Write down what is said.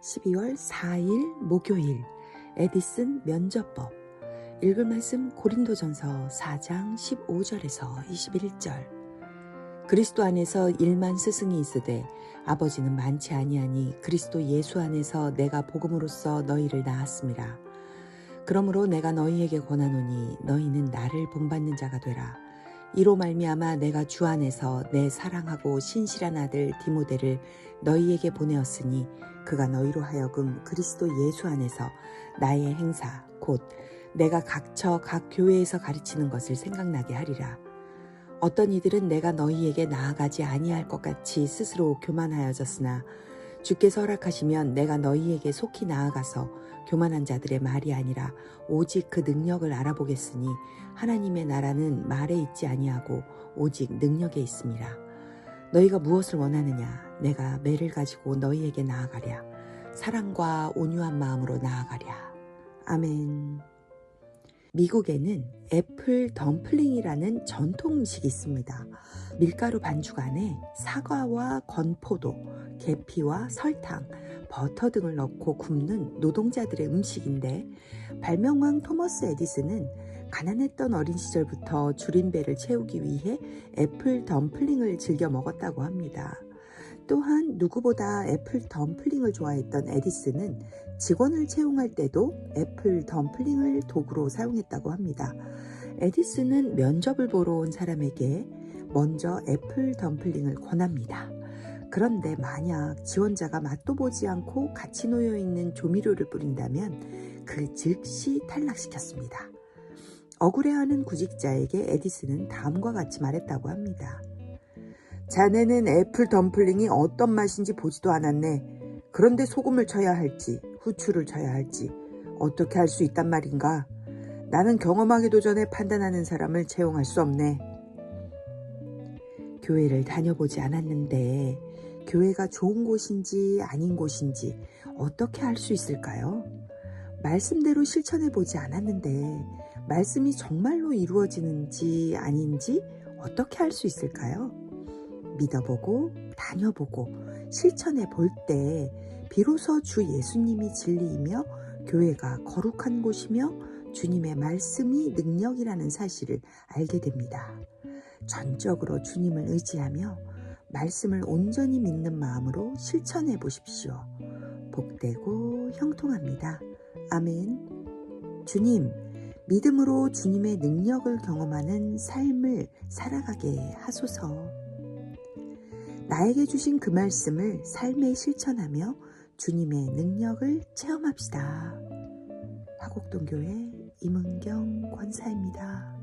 12월 4일 목요일 에디슨 면접법 읽을 말씀 고린도전서 4장 15절에서 21절 그리스도 안에서 일만 스승이 있으되 아버지는 많지 아니하니 그리스도 예수 안에서 내가 복음으로써 너희를 낳았습니다. 그러므로 내가 너희에게 권하노니 너희는 나를 본받는 자가 되라. 이로 말미암아 내가 주 안에서 내 사랑하고 신실한 아들 디모데를 너희에게 보내었으니 그가 너희로 하여금 그리스도 예수 안에서 나의 행사 곧 내가 각처 각 교회에서 가르치는 것을 생각나게 하리라. 어떤 이들은 내가 너희에게 나아가지 아니할 것 같이 스스로 교만하여졌으나 주께서 허락하시면 내가 너희에게 속히 나아가서 교만한 자들의 말이 아니라 오직 그 능력을 알아보겠으니 하나님의 나라는 말에 있지 아니하고 오직 능력에 있습니다. 너희가 무엇을 원하느냐? 내가 매를 가지고 너희에게 나아가랴. 사랑과 온유한 마음으로 나아가랴. 아멘. 미국에는 애플 덤플링이라는 전통 음식이 있습니다. 밀가루 반죽 안에 사과와 건포도, 계피와 설탕, 버터 등을 넣고 굽는 노동자들의 음식인데 발명왕 토머스 에디슨은 가난했던 어린 시절부터 줄인 배를 채우기 위해 애플 덤플링을 즐겨 먹었다고 합니다. 또한 누구보다 애플 덤플링을 좋아했던 에디슨은 직원을 채용할 때도 애플 덤플링을 도구로 사용했다고 합니다. 에디슨은 면접을 보러 온 사람에게 먼저 애플 덤플링을 권합니다. 그런데 만약 지원자가 맛도 보지 않고 같이 놓여 있는 조미료를 뿌린다면 그 즉시 탈락시켰습니다. 억울해하는 구직자에게 에디슨은 다음과 같이 말했다고 합니다. 자네는 애플 덤플링이 어떤 맛인지 보지도 않았네. 그런데 소금을 쳐야 할지, 후추를 쳐야 할지, 어떻게 할 수 있단 말인가? 나는 경험하기도 전에 판단하는 사람을 채용할 수 없네. 교회를 다녀보지 않았는데, 교회가 좋은 곳인지 아닌 곳인지 어떻게 알 수 있을까요? 말씀대로 실천해 보지 않았는데, 말씀이 정말로 이루어지는지 아닌지 어떻게 알 수 있을까요? 믿어보고 다녀보고 실천해 볼 때 비로소 주 예수님이 진리이며 교회가 거룩한 곳이며 주님의 말씀이 능력이라는 사실을 알게 됩니다. 전적으로 주님을 의지하며 말씀을 온전히 믿는 마음으로 실천해 보십시오. 복되고 형통합니다. 아멘. 주님, 믿음으로 주님의 능력을 경험하는 삶을 살아가게 하소서. 나에게 주신 그 말씀을 삶에 실천하며 주님의 능력을 체험합시다. 화곡동교회 임은경 권사입니다.